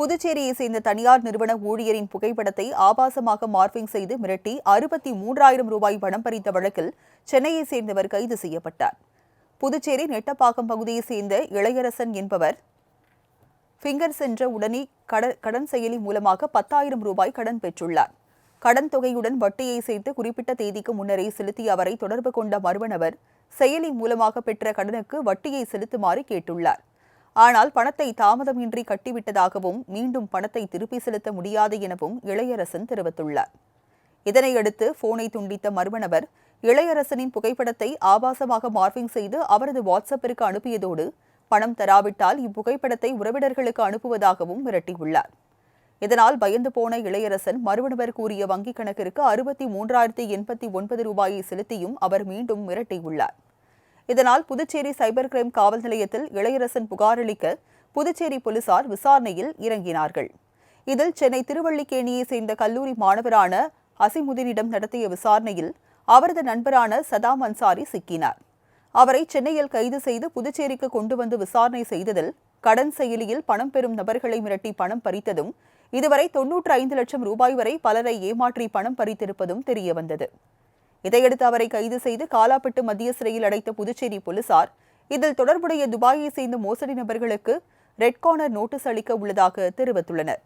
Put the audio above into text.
புதுச்சேரியை சேர்ந்த தனியார் நிறுவன ஊழியரின் புகைப்படத்தை ஆபாசமாக மார்பிங் செய்து மிரட்டி அறுபத்தி மூன்றாயிரம் ரூபாய் பணம் பறித்த வழக்கில் சென்னையை சேர்ந்தவர் கைது செய்யப்பட்டார். புதுச்சேரி நெட்டப்பாக்கம் பகுதியைச் சேர்ந்த இளையரசன் என்பவர் ஃபிங்கர் சென்ற உடனே கடன் செயலி மூலமாக பத்தாயிரம் ரூபாய் கடன் பெற்றுள்ளார். கடன் தொகையுடன் வட்டியை சேர்த்து குறிப்பிட்ட தேதிக்கு முன்னரே செலுத்திய அவரை தொடர்பு கொண்ட மர்ம நபர் செயலி மூலமாக பெற்ற கடனுக்கு வட்டியை செலுத்துமாறு கேட்டுள்ளார். ஆனால் பணத்தை தாமதமின்றி கட்டிவிட்டதாகவும் மீண்டும் பணத்தை திருப்பி செலுத்த முடியாது எனவும் இளையரசன் தெரிவித்துள்ளார். இதனையடுத்து போனை துண்டித்த மர்ம நபர் இளையரசனின் புகைப்படத்தை ஆபாசமாக மார்பிங் செய்து அவரது வாட்ஸ்அப்பிற்கு அனுப்பியதோடு பணம் தராவிட்டால் இப்புகைப்படத்தை உறவினர்களுக்கு அனுப்புவதாகவும் மிரட்டியுள்ளார். இதனால் பயந்து போன இளையரசன் மறுநபர் கூறிய வங்கிக் கணக்கிற்கு அறுபத்தி மூன்றாயிரத்தி எண்பத்தி ஒன்பது ரூபாயை செலுத்தியும் அவர் மீண்டும் மிரட்டியுள்ளார். இதனால் புதுச்சேரி சைபர் கிரைம் காவல் நிலையத்தில் இளையரசன் புகாரளிக்க புதுச்சேரி போலீசார் விசாரணையில் இறங்கினார்கள். இதில் சென்னை திருவள்ளிக்கேணியை சேர்ந்த கல்லூரி மாணவரான அசிமுதீனிடம் நடத்திய விசாரணையில் அவரது நண்பரான சதாம் அன்சாரி சிக்கினார். அவரை சென்னையில் கைது செய்து புதுச்சேரிக்கு கொண்டு வந்து விசாரணை செய்ததில் கடன் செயலியில் பணம் பெறும் நபர்களை மிரட்டி பணம் பறித்ததும் இதுவரை தொன்னூற்று ஐந்து லட்சம் ரூபாய் வரை பலரை ஏமாற்றி பணம் பறித்திருப்பதும் தெரியவந்தது. இதையடுத்து அவரை கைது செய்து காலாப்பட்டு மத்திய சிறையில் அடைத்த புதுச்சேரி போலீசார் இதில் தொடர்புடைய துபாயை சேர்ந்த மோசடி நபர்களுக்கு ரெட் கார்னர் நோட்டீஸ் அளிக்க உள்ளதாக தெரிவித்துள்ளனர்.